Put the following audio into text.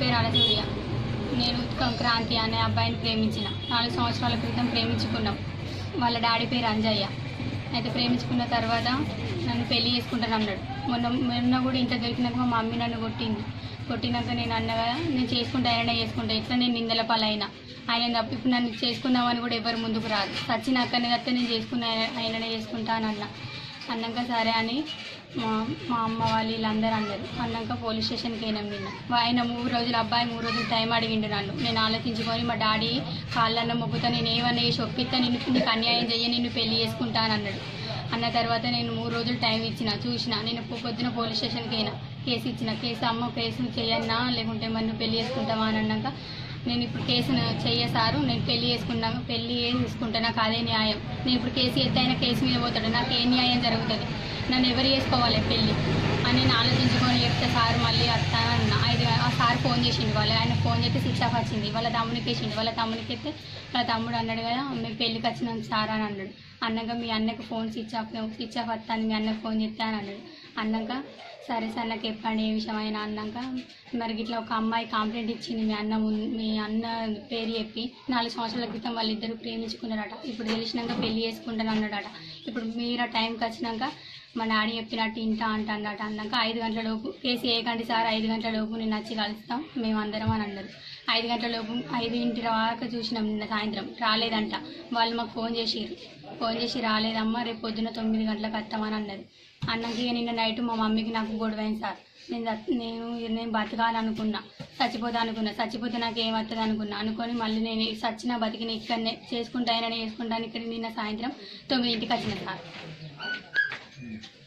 పేరు అలసూర్య నేను క్రాంతి అనే అబ్బాయిని ప్రేమించిన. నాలుగు సంవత్సరాల క్రితం ప్రేమించుకున్నాం. వాళ్ళ డాడీ పేరు అంజయ్య. అయితే ప్రేమించుకున్న తర్వాత నన్ను పెళ్ళి చేసుకుంటాను అన్నాడు. మొన్న మొన్న కూడా ఇంత దొరికినాక మా మమ్మీ నన్ను కొట్టింది. కొట్టినాక నేను అన్నగా నేను చేసుకుంటా ఆయన చేసుకుంటా. ఎట్లా నేను నిందల పాలైనా? ఆయన తప్ప ఇప్పుడు నన్ను చేసుకుందామని కూడా ఎవరు ముందుకు రాదు. సచ్చినాకనే తప్ప నేను చేసుకున్న ఆయననే చేసుకుంటా అని అన్న. అన్నాక సరే అని మా మా అమ్మ వాళ్ళు వీళ్ళందరూ అన్నారు. అన్నాక పోలీస్ స్టేషన్కి అయినాం నిన్న. ఆయన మూడు రోజులు అబ్బాయి మూడు రోజులు టైం అడిగిండు నన్ను. నేను ఆలోచించుకొని మా డాడీ కాళ్ళన్న మొక్కుతా నేను ఏమన్నా చేసి ఒప్పిస్తా నిన్ను నీకు అన్యాయం చెయ్యి నిన్ను పెళ్ళి చేసుకుంటాను అన్నాడు. అన్న తర్వాత నేను మూడు రోజులు టైం ఇచ్చిన చూసిన. నేను పొద్దున పోలీస్ స్టేషన్కి అయినా కేసు ఇచ్చిన. కేసు అమ్మ కేసు చేయన్నా లేకుంటే మరి నువ్వు పెళ్ళి చేసుకుంటావా అని అన్నాక నేను ఇప్పుడు కేసును చెయ్య సారు నేను పెళ్ళి చేసుకున్నాక పెళ్ళి చేసుకుంటా నాకు అదే న్యాయం. నేను ఇప్పుడు కేసు ఎత్తైనా కేసు మీద పోతాడు నాకు ఏ న్యాయం జరుగుతుంది? నన్ను ఎవరు చేసుకోవాలి పెళ్ళి? అని నేను ఆలోచించుకొని చెప్తే సార్ మళ్ళీ వస్తానన్న ఐదు ఆ సార్ ఫోన్ చేసిండు వాళ్ళు ఆయన ఫోన్ చేస్తే సిక్స్ ఆఫ్ వచ్చింది. వాళ్ళ తమ్మునికి వేసిండు. వాళ్ళ తమ్మునికి అయితే వాళ్ళ తమ్ముడు అన్నాడు కదా మేము పెళ్ళికి వచ్చినాం సార్ అని అన్నాడు. అన్నాక మీ అన్నకి phone switch off switch off వస్తాను మీ అన్నకి ఫోన్ చేస్తాను అని అన్నాడు. అన్నాక సరే సార్ నాకు చెప్పండి ఏ విషయం అయినా అన్నాక మరి ఇట్లా ఒక అమ్మాయి కంప్లైంట్ ఇచ్చింది మీ అన్న ముందు మీ అన్న పేరు చెప్పి నాలుగు సంవత్సరాల క్రితం వాళ్ళిద్దరూ ప్రేమించుకున్నారట. ఇప్పుడు తెలిసినాక పెళ్ళి చేసుకుంటాను అన్నాడట ఇప్పుడు మీరు ఆ టైంకి వచ్చినాక మా డాడీ చెప్పినట్టు ఇంటా అంటాడట అన్నాక ఐదు గంటల లోపు కేసు ఏ సార్ ఐదు గంటల లోపు నేను వచ్చి కలుస్తాం మేము అందరం అని అన్నారు. ఐదు గంటల లోపు ఐదు ఇంటి దాకా చూసినాం నిన్న సాయంత్రం. రాలేదంట. వాళ్ళు మాకు ఫోన్ చేసిర్రు. ఫోన్ చేసి రాలేదమ్మా రేపు పొద్దున్న తొమ్మిది గంటలకు వస్తామని అన్నది అన్నాక నిన్న నైట్ మా మమ్మీకి నాకు గొడవైంది సార్. నేను నేను నేను బతకాలనుకున్నా. చచ్చిపోతా అనుకున్నా. చచ్చిపోతే నాకు ఏమవుతుంది అనుకున్నా. అనుకొని మళ్ళీ నేను చచ్చిన బతికిన ఇక్కడనే చేసుకుంటా చేసుకుంటాను ఇక్కడ నిన్న సాయంత్రం తొమ్మిదింటికి వచ్చిన సార్. Okay.